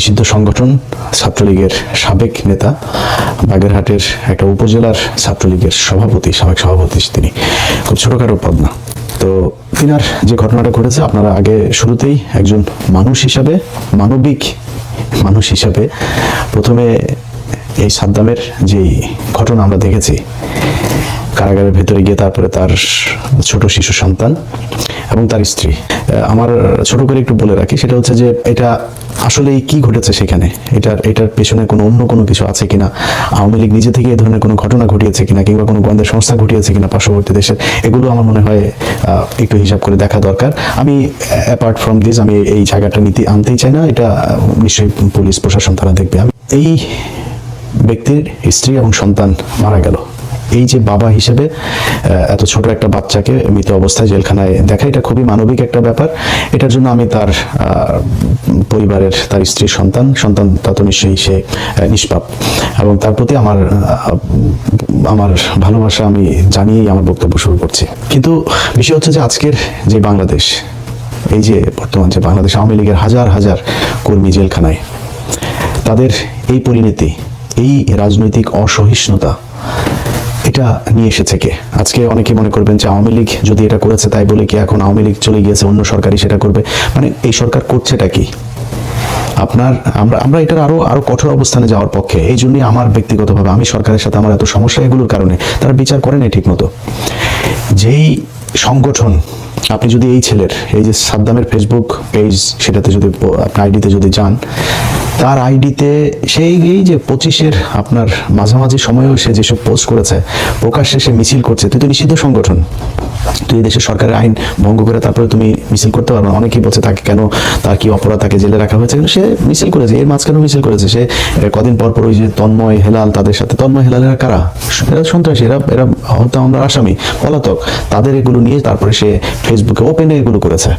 নিষিদ্ধ সংগঠন ছাত্রলীগের সাবেক নেতা, বাগেরহাটের একটা উপজেলার ছাত্রলীগের সভাপতি, সাবেক সভাপতি তিনি। খুব ছোটখাটো পদ না। তো তিনার যে ঘটনাটা ঘটেছে, আপনারা আগে শুরুতেই একজন মানুষ হিসাবে, মানবিক মানুষ হিসাবে প্রথমে এই সাদ্দামের যে ঘটনা আমরা দেখেছি কারাগারের ভেতরে গিয়ে তারপরে তার ছোট শিশু সন্তান এবং তার স্ত্রী। আমার ছোট করে একটু বলে রাখি, সেটা হচ্ছে যে এটা আসলে কি ঘটেছে সেখানে? এটার এটার পেছনে কোনো অন্য কোনো কিছু আছে কিনা? আওয়ামী লীগ নিজে থেকে এই ধরনের কোনো ঘটনা ঘটিয়েছে কিনা কিংবা কোনো গোয়েন্দা সংস্থা ঘটিয়েছে কিনা পার্শ্ববর্তী দেশের এগুলো আমার মনে হয় একটু হিসাব করে দেখা দরকার। আমি অ্যাপার্ট ফ্রম দিস আমি এই জায়গাটা নিতে আনতেই চাই না, এটা নিশ্চয়ই পুলিশ, প্রশাসন তারা দেখবে। আমি এই ব্যক্তির স্ত্রী এবং সন্তান মারা গেল। এই যে বাবা হিসেবে এত ছোট একটা বাচ্চাকে মৃত অবস্থায় জেলখানায় দেখা, এটা খুবই মানবিক একটা ব্যাপার। এটার জন্য আমি তার পরিবারের, তার স্ত্রীর সন্তান সন্তান তা তো নিশ্চয়ই সে নিষ্পাপ। এবং তার প্রতি আমার আমার ভালোবাসা আমি জানিয়েই আমার বক্তব্য শুরু করছি। কিন্তু বিষয় হচ্ছে যে আজকের যে বাংলাদেশ, এই যে বর্তমান যে বাংলাদেশ আওয়ামী লীগের হাজার হাজার কর্মী জেলখানায়, তাদের এই পরিণতি, এই রাজনৈতিক অসহিষ্ণুতা এটা নিয়ে এসেছে কে? আজকে অনেকে মনে করবেন যে আওয়ামী লীগ যদি এটা করেছে তাই বলে কি এখন আওয়ামী লীগ চলে গিয়েছে, অন্য সরকারই সেটা করবে? মানে এই সরকার করছেটা কি? আপনার, আমরা আমরা এটার আরও আরও কঠোর অবস্থানে যাওয়ার পক্ষে, এই জন্যই আমার ব্যক্তিগতভাবে আমি সরকারের সাথে আমার এত সমস্যা এগুলোর কারণে, তারা বিচার করে না ঠিক মতো যেই সংগঠন, আপনি যদি এই ছেলের, এই যে সাদ্দামের ফেসবুক পেজ সেটাতে যদি আপনার আইডিতে যদি যান তার আইডিতে সেই এই যে পঁচিশের আপনার মাঝামাঝি সময়েও সে যেসব পোস্ট করেছে, প্রকাশ্যে সে মিছিল করছে। তুই তো নিষিদ্ধ সংগঠন। তুই এই দেশের সরকারের আইন ভঙ্গ করে তারপরে তুমি মিছিল করতে পারবে অনেকেই বলছে তাকে কেন, তার কি অপরাধ, তাকে জেলে রাখা হয়েছে? সে মিছিল করেছে। এর মাঝখানেও মিছিল করেছে। সে কদিন পর পর ওই যে তন্ময় হেলাল তাদের সাথে, তন্ময় হেলালেরা কারা? এরা সন্ত্রাসী। এরা এরা হত্যা আমরা আসামি, পলাতক। তাদের এগুলো নিয়ে তারপরে সে ফেসবুকে ওপেনে এগুলো করেছে।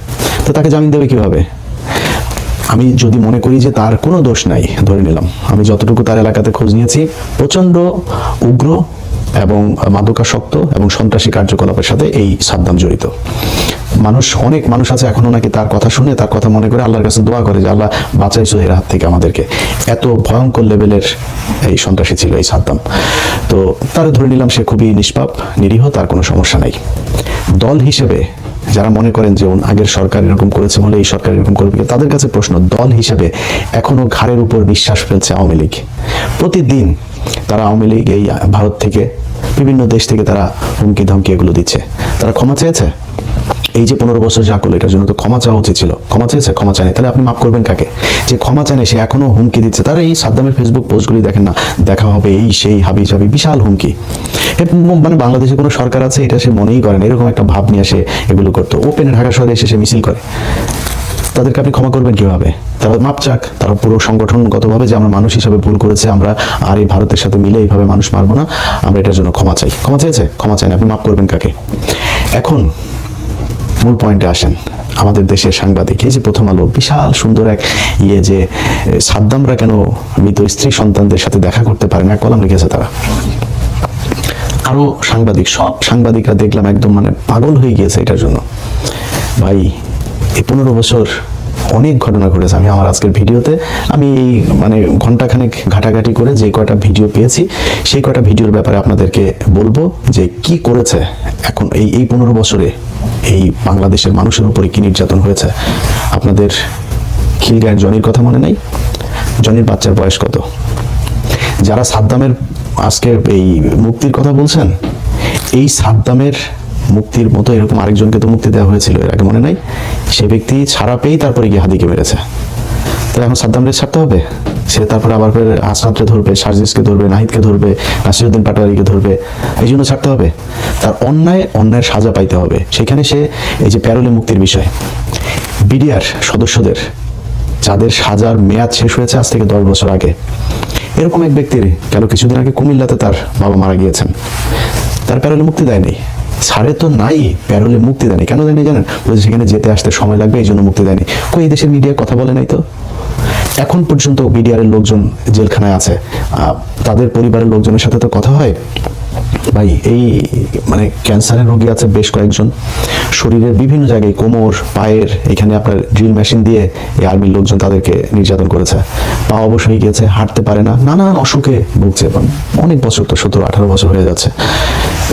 তো তাকে জামিন দেবে কীভাবে? আমি যদি মনে করি যে তার কোনো দোষ নাই, ধরে নিলাম, আমি যতটুকু তার এলাকাতে খোঁজ নিয়েছি প্রচণ্ড উগ্র এবং মাদকাসক্ত এবং সন্ত্রাসী কার্যকলাপের সাথে এই সাদ্দাম জড়িত। মানুষ, অনেক মানুষ আছে এখনও নাকি তার কথা শুনে, তার কথা মনে করে আল্লাহর কাছে দোয়া করে যে আল্লাহ বাঁচাইছো এর হাত থেকে আমাদেরকে। এত ভয়ঙ্কর লেভেলের এই সন্ত্রাসী ছিল এই সাদ্দাম। তো তার ধরে নিলাম সে খুবই নিষ্পাপ, নিরীহ, তার কোনো সমস্যা নাই। দল হিসেবে যারা মনে করেন যে আগের সরকার এরকম করেছে বলে এই সরকার এরকম করবে তাদের কাছে প্রশ্ন, দল হিসেবে এখনও ঘাড়ের উপর বিশ্বাস ফেলছে আওয়ামী লীগ। প্রতিদিন তারা আওয়ামী লীগ এই ভারত থেকে, বিভিন্ন দেশ থেকে তারা হুমকি ধমকি এগুলো দিচ্ছে। তারা ক্ষমা চেয়েছে? এই যে পনেরো বছর যা করল, এটার জন্য তো ক্ষমা চাওয়া উচিত ছিল। ক্ষমা চেয়েছে, ক্ষমা চায়নি। তাহলে আপনি মাফ করবেন কাকে? যে ক্ষমা চায়নি, সে এখনও হুমকি দিচ্ছে। তারা এই সাদ্দামের ফেসবুক পোস্টগুলি দেখেন না। দেখা হবে এই, সেই, হাবি জাবি, বিশাল হুমকি। মানে বাংলাদেশে কোনো সরকার আছে, এটা সে মনেই করে না। এরকম একটা ভাব নিয়ে সে এগুলো করতো। ওপেনে ঢাকা শহরে এসে সে মিছিল করে। তাদেরকে আপনি ক্ষমা করবেন কীভাবে? তারা মাপ চাক। তারা পুরো সংগঠনগতভাবে যে আমরা মানুষ হিসাবে ভুল করেছে, আমরা আর এই ভারতের সাথে মিলে এইভাবে মানুষ মারবো না, আমরা এটার জন্য ক্ষমা চাই। ক্ষমা চেয়েছে? ক্ষমা চাই না আপনি মাফ করবেন কাকে? এখন মূল পয়েন্টে আসেন। আমাদের দেশের সাংবাদিক, এই যে প্রথম আলো, বিশাল সুন্দর এক ইয়ে যে সাদ্দামরা কেন মৃত স্ত্রী সন্তানদের সাথে দেখা করতে পারে না, কলাম লিখেছে তারা। আরও সাংবাদিক, সব সাংবাদিকরা দেখলাম একদম মানে পাগল হয়ে গিয়েছে এটার জন্য। ভাই, এই পনেরো বছর অনেক ঘটনা ঘটেছে। আমি আমার আজকের ভিডিওতে, আমি এই মানে ঘন্টাখানেক ঘাটাঘাটি করে যে কয়টা ভিডিও পেয়েছি, সেই কয়টা ভিডিওর ব্যাপারে আপনাদেরকে বলব যে কি করেছে এখন এই এই পনেরো বছরে এই বাংলাদেশের মানুষের উপরে কি নির্যাতন হয়েছে। আপনাদের খিলগায়ের জনির কথা মনে নাই? জনির বাচ্চার বয়স কত? যারা সাদ্দামের আজকে এই মুক্তির কথা বলছেন, এই সাদ্দামের মুক্তির মতো এরকম আরেকজনকে তো মুক্তি দেওয়া হয়েছিল, এর আগে মনে নাই? সে ব্যক্তি ছাড়া পেয়েই তারপরে গিয়ে হাদিকে মেরেছে। তাহলে এখন সাদ্দামরে ছাড়তে হবে? সে তারপরে আবার ফের হাসনাতকে ধরবে, সার্জিসকে ধরবে, নাহিদকে ধরবে, নাসিরুদ্দিন পাটোয়ারিকে ধরবে, এই জন্য ছাড়তে হবে। তার অন্যায়, অন্যায়ের সাজা পাইতে হবে। সেখানে সে এই যে প্যারোলে মুক্তির বিষয়, বিডিআর সদস্যদের, যাদের সাজার মেয়াদ শেষ হয়েছে আজ থেকে দশ বছর আগে, এরকম এক ব্যক্তির কেন কিছুদিন আগে কুমিল্লাতে তার বাবা মারা গিয়েছেন? তার প্যারোলে মুক্তি দেয়নি। ছাড়ে তো নাই, প্যারোলে মুক্তি দেয়নি। কেন দেয়নি জানেন? বলছে সেখানে যেতে আসতে সময় লাগবে, এই জন্য মুক্তি দেয়নি। কই, এই দেশের মিডিয়া কথা বলে নাই তো? এখন পর্যন্ত বিডিআরের লোকজন জেলখানায় আছে। তাদের পরিবারের লোকজনের সাথে তো কথা হয়। ভাই, এই মানে ক্যান্সারের রোগী আছে বেশ কয়েকজন। শরীরের বিভিন্ন জায়গায় কোমর, পায়ের, এখানে আপনার ড্রিল মেশিন দিয়ে এই আর্মির লোকজন তাদেরকে নির্যাতন করেছে। পা অবশ হয়ে গিয়েছে হাঁটতে পারে না, নানান অসুখে ভুগছে। এবং অনেক বছর তো, সতেরো আঠারো বছর হয়ে যাচ্ছে।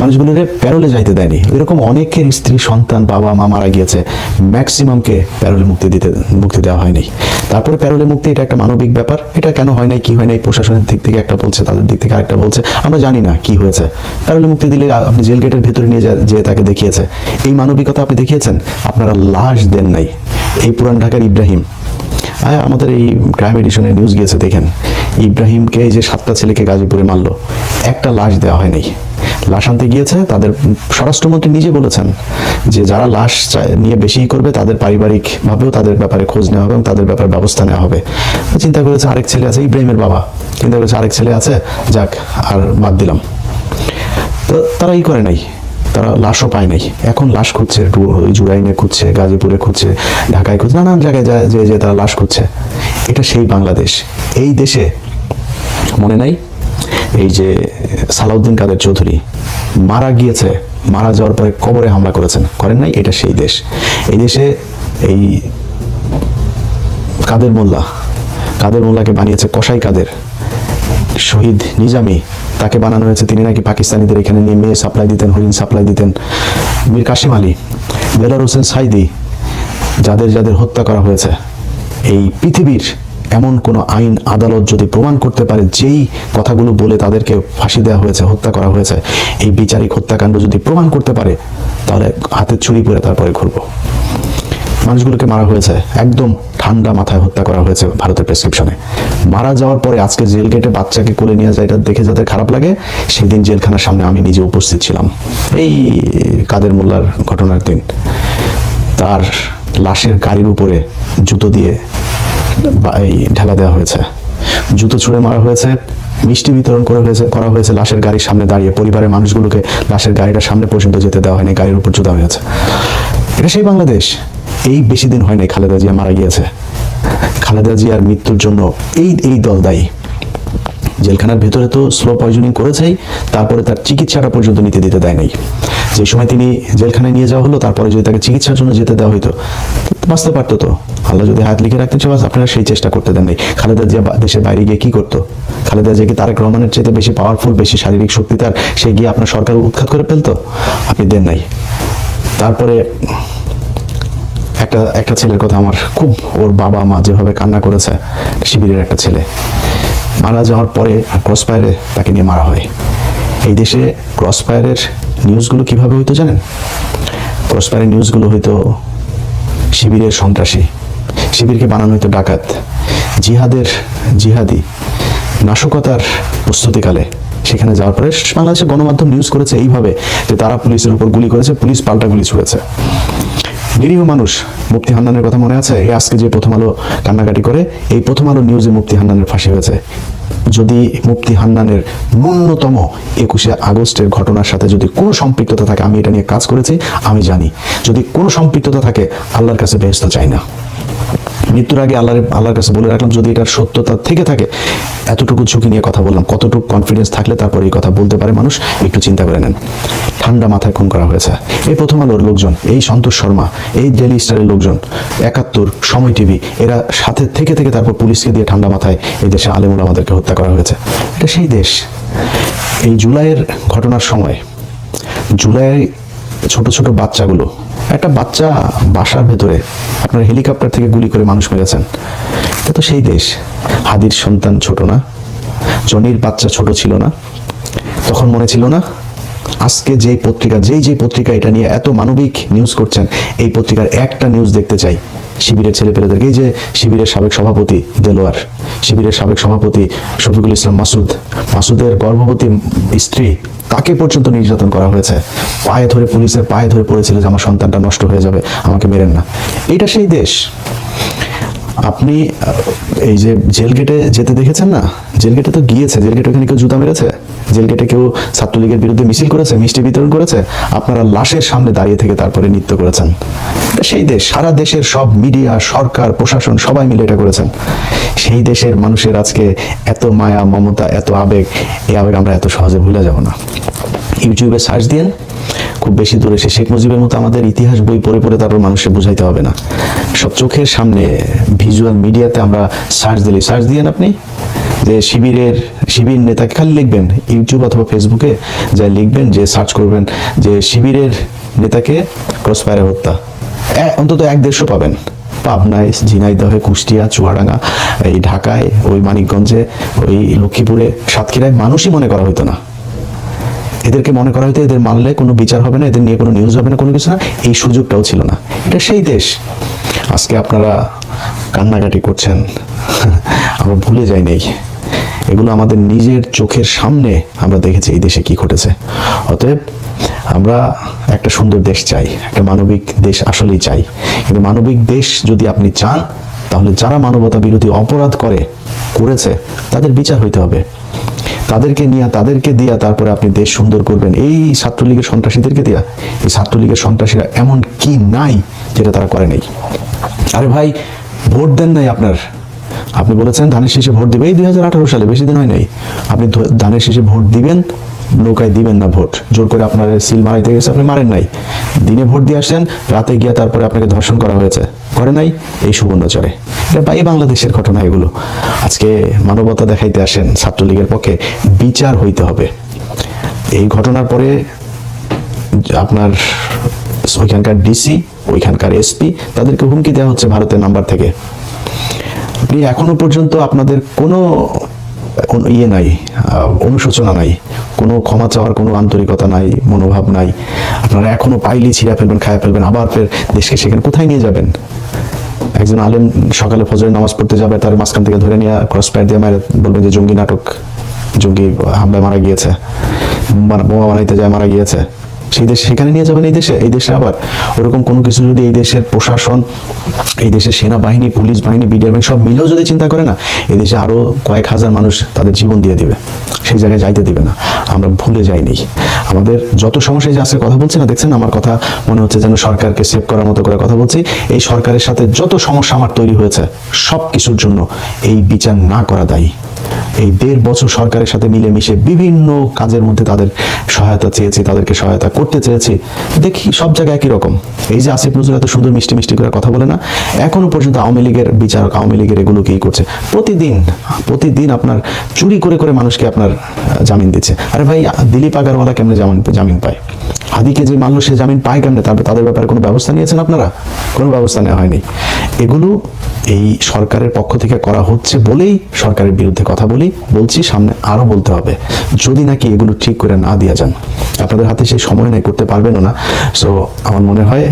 মানুষগুলোরে প্যারোলে যাইতে দেয়নি। এরকম অনেকের স্ত্রী, সন্তান, বাবা, মা মারা গিয়েছে ম্যাক্সিমামকে প্যারোলে মুক্তি দিতে, মুক্তি দেওয়া হয়নি। তারপরে প্যারোলে মুক্তি, এটা একটা মানবিক ব্যাপার। এটা কেন হয় নাই, কি হয় নাই, প্রশাসনের দিক থেকে একটা বলছে, তাদের দিক থেকে আরেকটা বলছে। আমরা জানি না কি হয়েছে। প্যারোলে মুক্তি দিলে আপনি জেল গেটের ভেতরে নিয়ে যা- তাকে দেখিয়েছে। এই মানবিকতা আপনি দেখিয়েছেন? আপনারা লাশ দেন নাই। এই পুরান ঢাকার ইব্রাহিম। আমাদের এই ক্রাইম এডিশনে নিউজ গিয়েছে, দেখেন। ইব্রাহিমকে এই যে সাতটা ছেলেকে গাজীপুরে মারলো, একটা লাশ দেওয়া হয়নি লাশ আনতে গিয়েছে, তাদের স্বরাষ্ট্রমন্ত্রী নিজে বলেছেন যে যারা লাশ নিয়ে বেশি করবে, তাদের পারিবারিকভাবেও তাদের ব্যাপারে খোঁজ নেওয়া হবে এবং তাদের ব্যাপারে ব্যবস্থা নেওয়া হবে। চিন্তা করেছে আরেক ছেলে আছে, ইব্রাহিমের বাবা। চিন্তা করেছে আরেক ছেলে আছে, যাক, আর বাদ দিলাম। তো তারা ই করে নাই, তারা লাশও পায় নাই। এখন লাশ খুঁজছে জুরাইনে খুঁজছে, গাজীপুরে খুঁজছে, ঢাকায় খুঁজছে, নানান জায়গায় যে যে তারা লাশ খুঁজছে। এটা সেই বাংলাদেশ। এই দেশে মনে নাই এই যে সালাউদ্দিন কাদের চৌধুরী মারা গিয়েছে, মারা যাওয়ার পরে কবরে হামলা করেছেন। করেন নাই? এটা সেই দেশ। এই দেশে এই কাদের মোল্লা, কাদের মোল্লাকে বানিয়েছে কসাই কাদের? শহীদ নিজামি, তাকে বানানো হয়েছে। তিনি নাকি পাকিস্তানিদের এখানে নিয়ে মেয়ে সাপ্লাই দিতেন, হরিণ সাপ্লাই দিতেন। মীর কাশিম আলী বেলার হোসেন সাইদি, যাদের যাদের হত্যা করা হয়েছে। এই পৃথিবীর এমন কোনো আইন, আদালত যদি প্রমাণ করতে পারে যেই কথাগুলো বলে তাদেরকে ফাঁসি দেওয়া হয়েছে, হত্যা করা হয়েছে, এই বিচারিক হত্যাকাণ্ড যদি প্রমাণ করতে পারে, তাহলে হাতে ছুরি পরে তারপরে ঘুরবো। মানুষগুলোকে মারা হয়েছে, একদম ঠান্ডা মাথায় হত্যা করা হয়েছে ভারতের প্রেসক্রিপশনে মারা যাওয়ার পরে আজকে জেল গেটে বাচ্চাকে কোলে নিয়ে যায়, এটা দেখে যাদের খারাপ লাগে, সেদিন জেলখানার সামনে আমি নিজে উপস্থিত ছিলাম। এই কাদের মোল্লার ঘটনার দিন। তার লাশের গাড়ির উপরে জুতো দিয়ে ঢেলা দেওয়া হয়েছে। জুতো ছুঁড়ে মারা হয়েছে, মিষ্টি বিতরণ করা হয়েছে করা হয়েছে, লাশের গাড়ির সামনে দাঁড়িয়ে পরিবারের মানুষগুলোকে লাশের গাড়িটার সামনে পর্যন্ত যেতে দেওয়া হয়নি, গাড়ির উপর জুতা হয়েছে। এটা সেই বাংলাদেশ। এই বেশি দিন হয় নাই খালেদা জিয়া মারা গিয়েছে। খালেদা জিয়ার মৃত্যুর জন্য এই এই দল দায়ী। জেলখানার ভেতরে তো স্লো পয়জনিং করেছেই, তারপরে তার চিকিৎসাটা পর্যন্ত নিতে দিতে দেয় নাই। যে সময় তিনি জেলখানায় নিয়ে যাওয়া হলো, তারপরে যদি তাকে চিকিৎসার জন্য যেতে দেওয়া হইতো বাঁচতে পারতো তো? আল্লাহ যদি হাত লিখে রাখতেন সবাই আপনারা সেই চেষ্টা করতে দেন নাই খালেদা জিয়া দেশের বাইরে গিয়ে কি করতো? খালেদা জিয়া কি তারেক রহমানের চেয়ে বেশি পাওয়ারফুল বেশি শারীরিক শক্তি তার। সে গিয়ে আপনার সরকার উৎখাত করে ফেলতো? আপনি দেন নাই। তারপরে একটা একটা ছেলের কথা আমার খুব ওর বাবা মা যেভাবে কান্না করেছে, শিবিরের একটা ছেলে, মারা যাওয়ার পরে ক্রস ফায়ারে তাকে নিয়ে মারা হয়। এই দেশে ক্রস ফায়ারের নিউজগুলো কীভাবে হইতো জানেন? ক্রস ফায়ারের নিউজগুলো হইতো শিবিরের সন্ত্রাসী। শিবিরকে বানানো হইতো ডাকাত। জিহাদের জিহাদি নাশকতার প্রস্তুতিকালে। সেখানে যাওয়ার পরে বাংলাদেশের গণমাধ্যম নিউজ করেছে এইভাবে যে তারা পুলিশের উপর গুলি করেছে, পুলিশ পাল্টা গুলি ছুড়েছে। নিরীহ মানুষ, মুফতি হান্নানের কথা মনে আছে? আজকে যে প্রথম আলো কান্নাকাটি করে, এই প্রথম আলো নিউজে মুফতি হান্নানের ফাঁসি হয়েছে। যদি মুফতি হান্নানের ন্যূনতম একুশে আগস্টের ঘটনার সাথে যদি কোনো সম্পৃক্ততা থাকে, আমি এটা নিয়ে কাজ করেছি, আমি জানি। যদি কোনো সম্পৃক্ততা থাকে, আল্লাহর কাছে বেহস্ত চাই না। মৃত্যুর আগে আল্লাহর আল্লাহর কাছে বলে রাখলাম, যদি এটার সত্যতা থেকে থাকে, এতটুকু ঝুঁকি নিয়ে কথা বললাম। কতটুকু কনফিডেন্স থাকলে তারপর এই কথা বলতে পারে মানুষ, একটু চিন্তা করে নেন। ঠান্ডা মাথায় খুন করা হয়েছে। এই প্রথম আলোর লোকজন, এই সন্তোষ শর্মা, এই ডেলি স্টারের লোকজন, একাত্তর, সময় টিভি, এরা সাথে থেকে থেকে তারপর পুলিশকে দিয়ে ঠান্ডা মাথায় এই দেশে আলেমুল আমাদেরকে হত্যা করা হয়েছে। এটা সেই দেশ। এই জুলাইয়ের ঘটনার সময় জুলাই ছোট ছোট বাচ্চাগুলো একটা বাচ্চা বাসার ভেতরে আপনার হেলিকপ্টার থেকে গুলি করে মানুষ মেরেছেন এটা তো সেই দেশ। হাদির সন্তান ছোট না, জনির বাচ্চা ছোট ছিল না। তখন মনে ছিল না, আজকে যে পত্রিকা, যেই যে পত্রিকা এটা নিয়ে এত মানবিক নিউজ করছেন, এই পত্রিকার একটা নিউজ দেখতে চাই। শিবিরের ছেলে ছেলেপেলেদেরকে, এই যে শিবিরের সাবেক সভাপতি দেলোয়ার, শিবিরের সাবেক সভাপতি শফিকুল ইসলাম মাসুদ, মাসুদের গর্ভবতী স্ত্রী, তাকে পর্যন্ত নির্যাতন করা হয়েছে। পায়ে ধরে পুলিশের পায়ে ধরে পড়েছিল যে আমার সন্তানটা নষ্ট হয়ে যাবে, আমাকে মেরেন না। এটা সেই দেশ। আপনি এই যে জেল গেটে যেতে দেখেছেন না? জেল গেটে তো গিয়েছে জেল গেটে ওখানে কেউ জুতা মেরেছে? জেল গেটে কেউ ছাত্রলীগের বিরুদ্ধে মিছিল করেছে, মিষ্টি বিতরণ করেছে, আপনারা লাশের সামনে দাঁড়িয়ে থেকে তারপরে নৃত্য করেছেন। সেই দেশ, সারা দেশের সব মিডিয়া, সরকার, প্রশাসন সবাই মিলে এটা করেছেন। সেই দেশের মানুষের আজকে এত মায়া, মমতা, এত আবেগ, এই আবেগ আমরা এত সহজে ভুলে যাব না। ইউটিউবে সার্চ দিন খুব বেশি দূরে সে শেখ মুজিবের মতো আমাদের ইতিহাস বই পড়ে পড়ে তারপর মানুষকে বুঝাইতে হবে না। সব চোখের সামনে ভিজুয়াল মিডিয়াতে আমরা সার্চ দিলি। সার্চ দিয়েন আপনি। যে শিবিরের শিবির নেতাকে খালি লিখবেন ইউটিউব অথবা ফেসবুকে যা লিখবেন, যে সার্চ করবেন যে শিবিরের নেতাকে ক্রসফায়ারে হত্যা। অন্তত এক দেড়শো পাবেন। পাবনায়, ঝিনাইদহে, কুষ্টিয়া, চুয়াডাঙ্গা, এই ঢাকায়, ওই মানিকগঞ্জে, ওই লক্ষ্মীপুরে, সাতক্ষীরায় মানুষই মনে করা হতো না। এদেরকে মনে করা হতো এদের মানলে কোনো বিচার হবে না, এদের নিয়ে কোনো নিউজ হবে না, কোনো কিছু না, এই সুযোগটাও ছিল না। এটা সেই দেশ। আজকে আপনারা কান্নাকাটি করছেন। আমরা ভুলে যাই নাই। এগুলো আমাদের নিজের চোখের সামনে আমরা দেখেছি এই দেশে কি ঘটেছে। অতএব আমরা একটা সুন্দর দেশ চাই, একটা মানবিক দেশ আসলেই চাই। কিন্তু মানবিক দেশ যদি আপনি চান, তাহলে যারা মানবতা বিরোধী অপরাধ করে, করেছে, তাদের বিচার হইতে হবে। তাদেরকে নিয়ে, তাদেরকে দিয়া, তারপরে আপনি দেশ সুন্দর করবেন। এই ছাত্রলীগের সন্ত্রাসীদেরকে দিয়া, এই ছাত্রলীগের সন্ত্রাসীরা এমন কি নাই যেটা তারা করে নাই। আরে ভাই, ভোট দেন নাই আপনার। আপনি বলেছেন ধানের শীষে ভোট দিবে। এই দুই হাজার আঠারো সালে বেশি দিন হয় নাই। আপনি ধানের শীষে ভোট দিবেন, নৌকায় দিবেন না ভোট। জোর করে আপনার সিল মারাইতে গেছে, আপনি মারেন নাই। দিনে ভোট দিয়ে আসছেন রাতে গিয়ে তারপরে আপনাকে ধর্ষণ করা হয়েছে। করে নাই এই সুবর্ণচরে। এটা বাই বাংলাদেশের ঘটনা এগুলো। আজকে মানবতা দেখাইতে আসেন ছাত্রলীগের পক্ষে বিচার হইতে হবে। এই ঘটনার পরে আপনার ওইখানকার ডিসি, ওইখানকার এসপি, তাদেরকে হুমকি দেওয়া হচ্ছে ভারতের নাম্বার থেকে। আপনি এখনও পর্যন্ত আপনাদের কোনো ইয়ে নাই অনুশোচনা নাই, কোনো ক্ষমা চাওয়ার কোনো আন্তরিকতা নাই, মনোভাব নাই। আপনারা এখনও পাইলেই ছিঁড়া ফেলবেন খায়া ফেলবেন, আবার ফের দেশকে সেখানে কোথায় নিয়ে যাবেন? একজন আলেম সকালে ফজরের নামাজ পড়তে যাবে, তার মাঝখান থেকে ধরে নিয়ে ক্রস প্যাড দিয়ে মারে বলবেন যে, জঙ্গি নাটক, জঙ্গি হামলায় মারা গিয়েছে বোমা বানাইতে যায়, মারা গিয়েছে। সেই দেশে সেখানে নিয়ে যাবেন, এই দেশে এই দেশে আবার। ওরকম কোনো কিছু যদি এই দেশের প্রশাসন, এই দেশের সেনাবাহিনী, পুলিশ বাহিনী, বিডিআর বাহিনী সব মিলেও যদি চিন্তা করে না, এই দেশে আরও কয়েক হাজার মানুষ তাদের জীবন দিয়ে দিবে। সেই জায়গায় যাইতে দিবে না। আমরা ভুলে যাইনি। আমাদের যত সমস্যা যে আজকে কথা বলছি না, দেখছেন আমার কথা? মনে হচ্ছে যেন সরকারকে সেভ করার মতো করে কথা বলছি। এই সরকারের সাথে যত সমস্যা আমার তৈরি হয়েছে সব কিছুর জন্য এই বিচার না করা দায়ী। এই দেড় বছর সরকারের সাথে মিলেমিশে বিভিন্ন কাজের মধ্যে তাদের সহায়তা চেয়েছি, তাদেরকে সহায়তা করতে চেয়েছি। দেখি সব জায়গায় একই রকম। এই যে আসিফ নজরুল এত সুন্দর মিষ্টি মিষ্টি করে কথা বলে না, এখনও পর্যন্ত আওয়ামী লীগের বিচারক, আওয়ামী লীগের এগুলো কি করছে? প্রতিদিন প্রতিদিন আপনার চুরি করে করে মানুষকে আপনার জামিন দিচ্ছে। আরে ভাই, দিলীপ আগারওয়ালা কেমনে জামিন জামিন পায়? হাদিকে যে মানলো সে জামিন পায় কেমনে? তারপরে তাদের ব্যাপারে কোনো ব্যবস্থা নিয়েছেন আপনারা? কোনো ব্যবস্থা নেওয়া হয়নি। এগুলো এই সরকারের পক্ষ থেকে করা হচ্ছে বলেই সরকারের বিরুদ্ধে কথা বলি, বলছি, সামনে আরও বলতে হবে। যদি নাকি এগুলো ঠিক করে না দিয়া যান, আপনাদের হাতে সেই সময় নেই, করতে পারবেনও না। সো আমার মনে হয়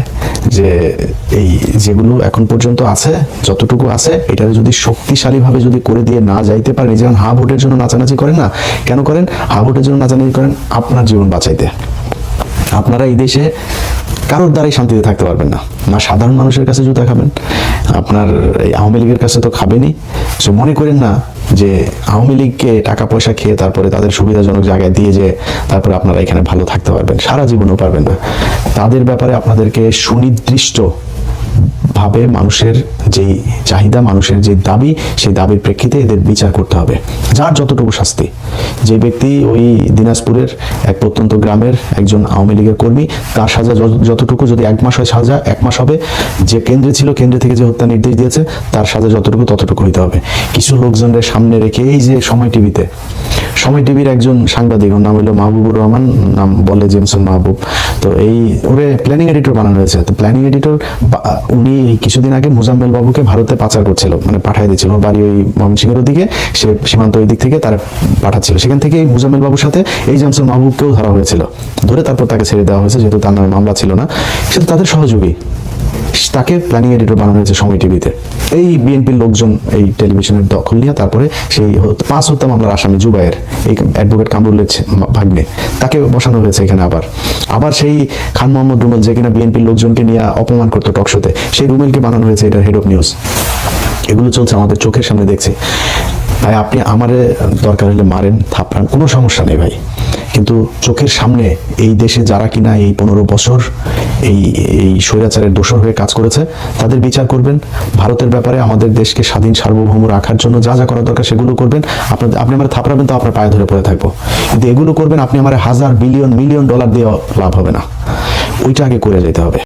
যে এই যেগুলো এখন পর্যন্ত আছে, যতটুকু আছে এটা যদি শক্তিশালীভাবে যদি করে দিয়ে না যাইতে এই যেমন হা ভোটের জন্য নাচানাচি করেন না, কেন করেন? হা ভোটের জন্য নাচানাচি করেন আপনার জীবন বাঁচাইতে। আপনারা এই দেশে কারোর দ্বারাই শান্তিতে থাকতে পারবেন না। না সাধারণ মানুষের কাছে জুতা খাবেন, আপনার এই আওয়ামী লীগের কাছে তো খাবেনই। সো মনে করেন না যে আওয়ামী লীগকে টাকা পয়সা খেয়ে তারপরে তাদের সুবিধাজনক জায়গায় দিয়ে যে তারপরে আপনারা এখানে ভালো থাকতে পারবেন, সারা জীবনও পারবেন না। তাদের ব্যাপারে আপনাদেরকে সুনির্দিষ্ট ভাবে মানুষের যেই চাহিদা, মানুষের যে দাবি, সেই দাবির প্রেক্ষিতে এদের বিচার করতে হবে। যার যতটুকু শাস্তি। যে ব্যক্তি ওই দিনাজপুরের এক প্রত্যন্ত গ্রামের একজন আওয়ামী লীগের কর্মী, তার সাজা যতটুকু যদি এক মাস হয় সাজা, এক মাস হবে, যে কেন্দ্রে ছিল, কেন্দ্রে থেকে যে হত্যা নির্দেশ দিয়েছে, তার সাজা যতটুকু ততটুকু হইতে হবে। কিছু লোকজনের সামনে রেখে এই যে সময় টিভিতে, সময় টিভির একজন সাংবাদিক, ওর নাম হলো মাহবুবুর রহমান, নাম বলে জেমসন মাহবুব। তো এই, ওরে প্ল্যানিং এডিটর বানানো হয়েছে। তো প্ল্যানিং এডিটর উনি কিছুদিন আগে মুজাম্মেল বাবুকে ভারতে পাচার করছিল মানে পাঠিয়ে দিচ্ছিল বাড়ি ওই ময়মনসিংহের দিকে সে সীমান্ত ওই দিক থেকে তারা পাঠাচ্ছিল। সেখান থেকে এই মুজাম্মেল বাবুর সাথে এই জনসন মাহবুবকেও ধরা হয়েছিল। ধরে তারপর তাকে ছেড়ে দেওয়া হয়েছে, যেহেতু তার নামে মামলা ছিল না। সেটা তাদের সহযোগী। তাকে প্ল্যানিং এডিটর বানানো হয়েছে সময় টিভিতে। এই বিএনপির লোকজন এই টেলিভিশনের দখল নিয়ে তারপরে সেই পাঁচ হত্যা মামলার আসামি জুবাইয়ের এই অ্যাডভোকেট কামরুলের ভাগ্নে, তাকে বসানো হয়েছে এখানে আবার। আবার সেই খান মোহাম্মদ রুমেল যে কিনা বিএনপির লোকজনকে নিয়ে অপমান করতো টকশোতে সেই রুমেলকে বানানো হয়েছে এটার হেড অফ নিউজ এগুলো চলছে আমাদের চোখের সামনে দেখছি। ভাই, আপনি আমারে দরকার হলে মারেন, থাপড়ান, কোনো সমস্যা নেই ভাই। কিন্তু চোখের সামনে এই দেশে যারা কিনা এই পনেরো বছর এই এই স্বৈরাচারের দোষর হয়ে কাজ করেছে, তাদের বিচার করবেন। ভারতের ব্যাপারে আমাদের দেশকে স্বাধীন সার্বভৌম রাখার জন্য যা যা করা দরকার সেগুলো করবেন। আপনার, আপনি আমার থাপড়াবেন তো আপনার পায়ে ধরে পড়ে থাকব। কিন্তু এগুলো করবেন, আপনি আমার হাজার বিলিয়ন, মিলিয়ন ডলার দিয়ে লাভ হবে না। ওইটা আগে করে যেতে হবে।